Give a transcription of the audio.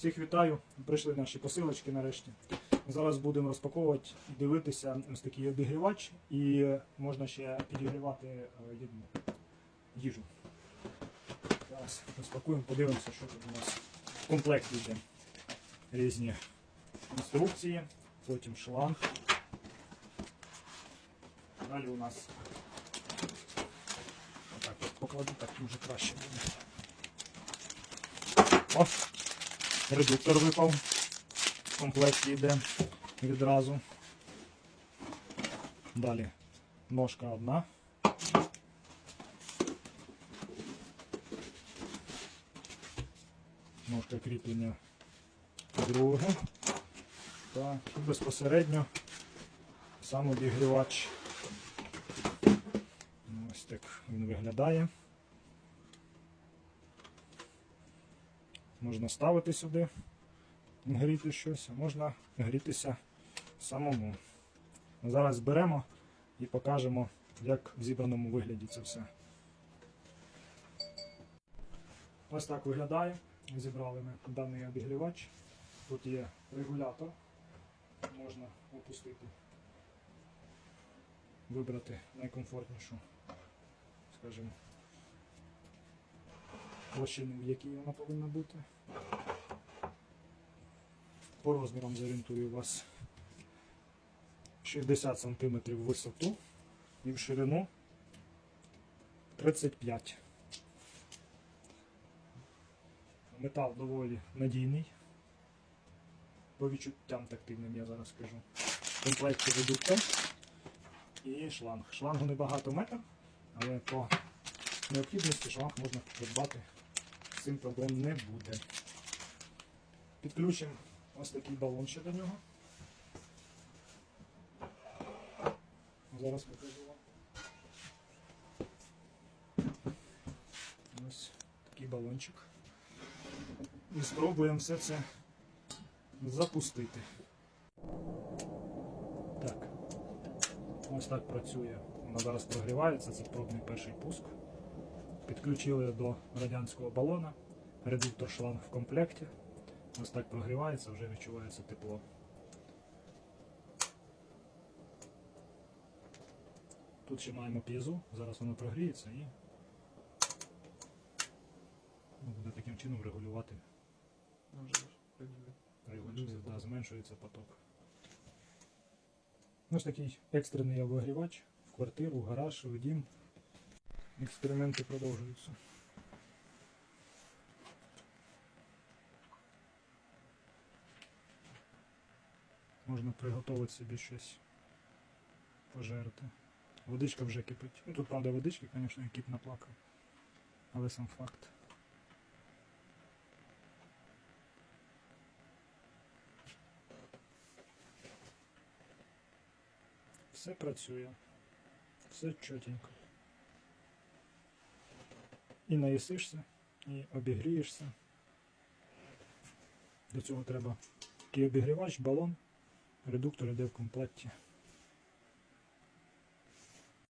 Всіх вітаю. Прийшли наші посилочки нарешті. Зараз будемо розпаковувати дивитися ось такий обігрівач, і можна ще підігрівати е, їжу. Зараз розпакуємо, подивимося, що тут у нас в комплекті йде. Різні інструкції, потім шланг. Далі у нас покладу, так може краще буде. Редуктор випав. В комплекті йде відразу. Далі ножка одна. Ножка кріплення друге. Так, і безпосередньо сам обігрівач. Ось так він виглядає. Можна ставити сюди, гріти щось, а можна грітися самому. Зараз зберемо і покажемо, як в зібраному вигляді це все. Ось так виглядає. Зібрали ми даний обігрівач. Тут є регулятор. Можна опустити, вибрати найкомфортнішу, скажімо, площину, в якій вона повинна бути. По розмірам зорієнтую вас 60 см в висоту і в ширину 35 Метал доволі надійний. По відчуттям тактильним я зараз скажу. В комплекті і шланг. Шлангу небагато метр, але по необхідності шланг можна придбати. Цим проблем не буде. Підключимо ось такий балон ще до нього. Зараз покажу вам. Ось такий балончик. І спробуємо все це запустити. Так. Ось так працює. Вона зараз прогрівається, це пробний перший пуск. Підключили до радянського балона. Редуктор шланг в комплекті. Ось так прогрівається, вже відчувається тепло. Тут ще маємо п'єзу, зараз воно прогріється і ну, буде таким чином регулювати. Регулюється, да, зменшується поток. Ось такий екстрений обігрівач в квартиру, в гараж, в дім. Експерименти продовжуються. Можна приготувати собі щось пожерти. Водичка вже кипить. Ну тут, правда, водички, звісно, кіп наплакав. Але сам факт. Все працює. Все чотенько. І наїсишся, і обігрієшся. До цього треба такий обігрівач, балон, редуктор іде в комплекті.